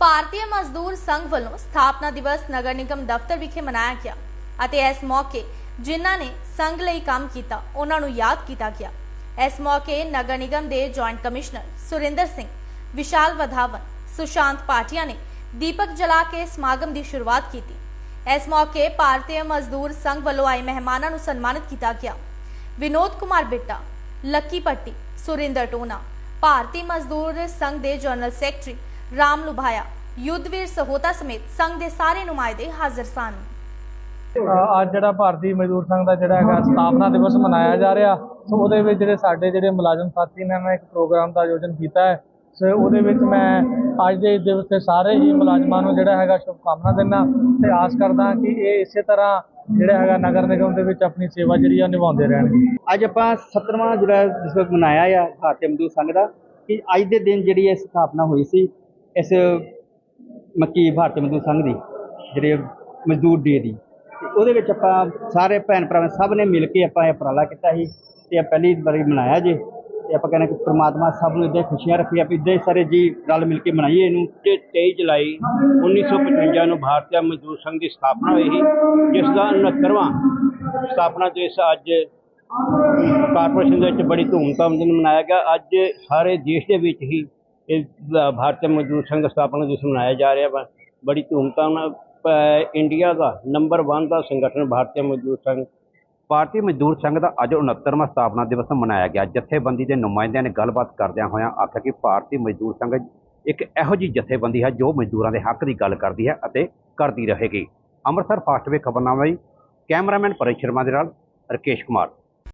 ਭਾਰਤੀ ਮਜ਼ਦੂਰ ਸੰਘ ਵੱਲੋਂ ਸਥਾਪਨਾ ਦਿਵਸ ਨਗਰ ਨਿਗਮ ਦਫ਼ਤਰ ਵਿਖੇ ਮਨਾਇਆ ਗਿਆ ਅਤੇ ਇਸ ਮੌਕੇ ਜਿਨ੍ਹਾਂ ਨੇ ਸੰਘ ਲਈ ਕੰਮ ਕੀਤਾ, ਉਹਨਾਂ ਨੂੰ ਯਾਦ ਕੀਤਾ ਗਿਆ। ਇਸ ਮੌਕੇ ਨਗਰ ਨਿਗਮ ਦੇ ਜੁਆਇੰਟ ਕਮਿਸ਼ਨਰ ਸੁਰਿੰਦਰ ਸਿੰਘ, ਵਿਸ਼ਾਲ ਵਧਾਵਨ, ਸੁਸ਼ਾਂਤ ਪਾਟਿਆ ਨੇ ਦੀਪਕ ਜਲਾ ਕੇ ਸਮਾਗਮ ਦੀ ਸ਼ੁਰੂਆਤ ਕੀਤੀ। ਇਸ ਮੌਕੇ ਭਾਰਤੀ ਮਜ਼ਦੂਰ ਸੰਘ ਵੱਲੋਂ ਆਏ ਮਹਿਮਾਨਾਂ ਨੂੰ ਸਨਮਾਨਿਤ ਕੀਤਾ ਗਿਆ। ਵਿਨੋਦ ਕੁਮਾਰ ਬਿੱਟਾ, ਲੱਕੀ ਪੱਟੀ, ਸੁਰਿੰਦਰ ਟੋਨਾ, ਭਾਰਤੀ ਮਜ਼ਦੂਰ ਸੰਘ ਦੇ ਜਨਰਲ ਸੈਕਟਰੀ ਰਾਮ ਲੁਭਾਇਆ। ਯੁੱਧਵੀਰ ਸਹੋਤਾ ਸਮੇਤ ਸੰਘ ਦੇ ਸਾਰੇ ਨੁਮਾਇੰਦੇ ਹਾਜ਼ਰ ਸਨ। ਅੱਜ ਜਿਹੜਾ ਭਾਰਤੀ ਮਜ਼ਦੂਰ ਸੰਘ ਦਾ ਜਿਹੜਾ ਹੈਗਾ ਸਥਾਪਨਾ ਦਿਵਸ ਮਨਾਇਆ ਜਾ ਰਿਹਾ ਸੋ ਉਹਦੇ ਵਿੱਚ ਜਿਹੜੇ ਸਾਡੇ ਜਿਹੜੇ ਮੁਲਾਜ਼ਮ ਸਾਥੀ ਨੇ ਮੈਂ ਇੱਕ ਪ੍ਰੋਗਰਾਮ ਦਾ ਆਯੋਜਨ ਕੀਤਾ ਹੈ। ਸੋ ਉਹਦੇ ਵਿੱਚ ਮੈਂ ਅੱਜ ਦੇ ਇਸ ਦਿਵਸ ਤੇ ਸਾਰੇ ਹੀ ਮੁਲਾਜ਼ਮਾਂ ਨੂੰ ਜਿਹੜਾ ਹੈਗਾ ਸ਼ੁਭਕਾਮਨਾ ਦਿੰਦਾ ਤੇ ਆਸ ਕਰਦਾ ਕਿ ਇਹ ਇਸੇ ਤਰ੍ਹਾਂ ਜਿਹੜਾ ਹੈਗਾ ਨਗਰ ਨਿਗਮ ਦੇ ਵਿੱਚ ਆਪਣੀ ਸੇਵਾ ਜਿਹੜੀ ਆ ਨਿਭਾਉਂਦੇ ਰਹਿਣਗੇ। ਅੱਜ ਆਪਾਂ 17ਵਾਂ ਜਿਹੜਾ ਦਿਵਸ ਮਨਾਇਆ ਆ ਭਾਰਤੀ ਮਜ਼ਦੂਰ ਸੰਘ ਦਾ ਕਿ ਅੱਜ ਦੇ ਦਿਨ ਜਿਹੜੀ ਇਹ ਸਥਾਪਨਾ ਹੋਈ ਸੀ ਇਸ ਮੱਕੀ ਭਾਰਤੀ ਮਜ਼ਦੂਰ ਸੰਘ ਦੀ, ਜਿਹੜੇ ਮਜ਼ਦੂਰ ਡੇ ਦੀ। ਉਹਦੇ ਵਿੱਚ ਆਪਾਂ ਸਾਰੇ ਭੈਣ ਭਰਾਵਾਂ ਸਭ ਨੇ ਮਿਲ ਕੇ ਆਪਾਂ ਇਹ ਉਪਰਾਲਾ ਕੀਤਾ ਸੀ ਤੇ ਇਹ ਪਹਿਲੀ ਵਾਰੀ ਮਨਾਇਆ ਜੇ। ਤੇ ਆਪਾਂ ਕਹਿੰਦੇ ਕਿ ਪ੍ਰਮਾਤਮਾ ਸਭ ਨੂੰ ਇਦਾਂ ਖੁਸ਼ੀਆਂ ਰੱਖੇ, ਆਪਾਂ ਇਦਾਂ ਹੀ ਸਾਰੇ ਜੀ ਰਲ ਮਿਲ ਕੇ ਮਨਾਈਏ ਇਹਨੂੰ। ਤੇ 23 ਜੁਲਾਈ 1955 ਨੂੰ ਭਾਰਤੀ ਮਜ਼ਦੂਰ ਸੰਘ ਦੀ ਸਥਾਪਨਾ ਹੋਈ ਸੀ, ਜਿਸ ਦਾ 69ਵਾਂ ਸਥਾਪਨਾ ਦਿਵਸ ਅੱਜ ਕਾਰਪੋਰੇਸ਼ਨ ਦੇ ਵਿੱਚ ਬੜੀ ਧੂਮਧਾਮ ਨਾਲ ਮਨਾਇਆ ਗਿਆ। ਅੱਜ ਸਾਰੇ ਦੇਸ਼ ਦੇ ਵਿੱਚ ਹੀ ਇਹ ਭਾਰਤੀ ਮਜ਼ਦੂਰ ਸੰਘ ਸਥਾਪਨਾ ਦਿਵਸ ਮਨਾਇਆ ਜਾ ਰਿਹਾ ਵਾ, ਬੜੀ ਧੂਮਧਾਮ ਨਾਲ ਇੰਡੀਆ ਦਾ ਨੰਬਰ 1 ਦਾ ਸੰਗਠਨ ਭਾਰਤੀ ਮਜ਼ਦੂਰ ਸੰਘ, ਭਾਰਤੀ ਮਜ਼ਦੂਰ ਸੰਘ ਦਾ ਅੱਜ 69ਵਾਂ ਸਥਾਪਨਾ ਦਿਵਸ ਮਨਾਇਆ ਗਿਆ। ਜਥੇਬੰਦੀ ਦੇ ਨੁਮਾਇੰਦਿਆਂ ਨੇ ਗੱਲਬਾਤ ਕਰਦਿਆਂ ਹੋਇਆਂ ਆਖਿਆ ਕਿ ਭਾਰਤੀ ਮਜ਼ਦੂਰ ਸੰਘ ਇੱਕ ਇਹੋ ਜਿਹੀ ਜਥੇਬੰਦੀ ਹੈ ਜੋ ਮਜ਼ਦੂਰਾਂ ਦੇ ਹੱਕ ਦੀ ਗੱਲ ਕਰਦੀ ਹੈ ਅਤੇ ਕਰਦੀ ਰਹੇਗੀ। ਅੰਮ੍ਰਿਤਸਰ ਫਾਸਟਵੇ ਖਬਰਨਾਮਾ ਲਈ ਕੈਮਰਾਮੈਨ ਪਰੇਸ਼ ਸ਼ਰਮਾ ਦੇ ਨਾਲ ਰਕੇਸ਼ ਕੁਮਾਰ।